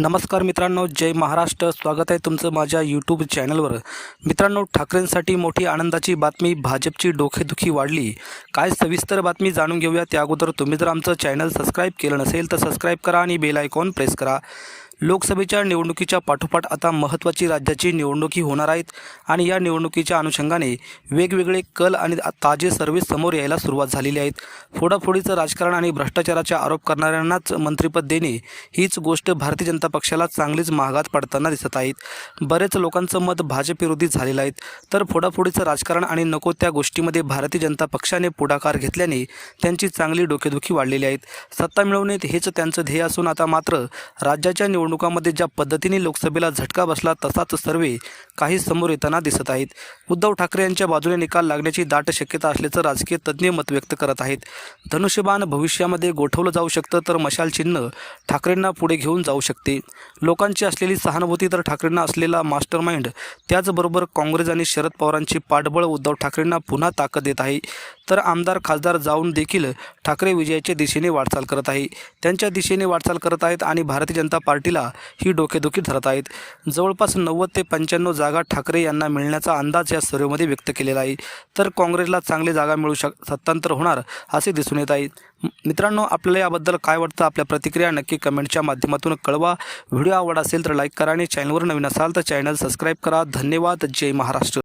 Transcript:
नमस्कार मित्रांनो जय महाराष्ट्र. स्वागत आहे तुमचं माझ्या यूट्यूब चॅनलवर मित्रांनो ठाकरेंसाठी मोठी आनंदाची बातमी भाजपची डोकेदुखी वाढली. काय सविस्तर बातमी जाणून घेऊया त्या अगोदर तुम्ही जर आमचं चॅनल सबस्क्राईब केलं नसेल तर सबस्क्राईब करा आणि बेल आयकॉन प्रेस करा. लोकसभेच्या निवडणुकीच्या पाठोपाठ आता महत्त्वाची राज्याची निवडणुकी होणार आहेत आणि या निवडणुकीच्या अनुषंगाने वेगवेगळे कल आणि ताजे सर्वे समोर यायला सुरुवात झालेली आहेत. फोडाफोडीचं राजकारण आणि भ्रष्टाचाराचे आरोप करणाऱ्यांनाच मंत्रिपद देणे हीच गोष्ट भारतीय जनता पक्षाला चांगलीच महागात पडताना दिसत आहेत. बरेच लोकांचं मत भाजपविरोधी झालेलं आहे. तर फोडाफोडीचं राजकारण आणि नको त्या गोष्टीमध्ये भारतीय जनता पक्षाने पुढाकार घेतल्याने त्यांची चांगली डोकेदुखी वाढलेली आहेत. सत्ता मिळवणे हेच त्यांचं ध्येय असून आता मात्र राज्याच्या निवड निवडणुकामध्ये ज्या पद्धतीने लोकसभेला झटका बसला तसाच सर्वे काही समोर येताना दिसत आहेत. उद्धव ठाकरे यांच्या बाजूने निकाल लागण्याची दाट शक्यता असल्याचं राजकीय तज्ज्ञ मत व्यक्त करत आहेत. धनुष्यबाण भविष्यामध्ये गोठवलं जाऊ शकतं तर मशाल चिन्ह ठाकरेंना पुढे घेऊन जाऊ शकते. लोकांची असलेली सहानुभूती तर ठाकरेंना असलेला मास्टर माइंड त्याचबरोबर काँग्रेस आणि शरद पवारांची पाठबळ उद्धव ठाकरेंना पुन्हा ताकद देत आहे. तर आमदार खासदार जाऊन देखील ठाकरे विजयाच्या दिशेने वाटचाल करत आहे. त्यांच्या दिशेने वाटचाल करत आहेत आणि भारतीय जनता पार्टीला ही डोकेदुखी धरत आहेत. जवळपास नव्वद ते पंच्याण्णव जागा ठाकरे यांना मिळण्याचा अंदाज या सर्वेमध्ये व्यक्त केलेला आहे. तर काँग्रेसला चांगली जागा मिळू शक सत्तांतर होणार असे दिसून येत आहे. मित्रांनो आपल्याला याबद्दल काय वाटतं? आपल्या प्रतिक्रिया नक्की कमेंटच्या माध्यमातून कळवा. व्हिडिओ आवड असेल तर लाईक करा आणि चॅनलवर नवीन असाल तर चॅनल सबस्क्राईब करा. धन्यवाद. जय महाराष्ट्र.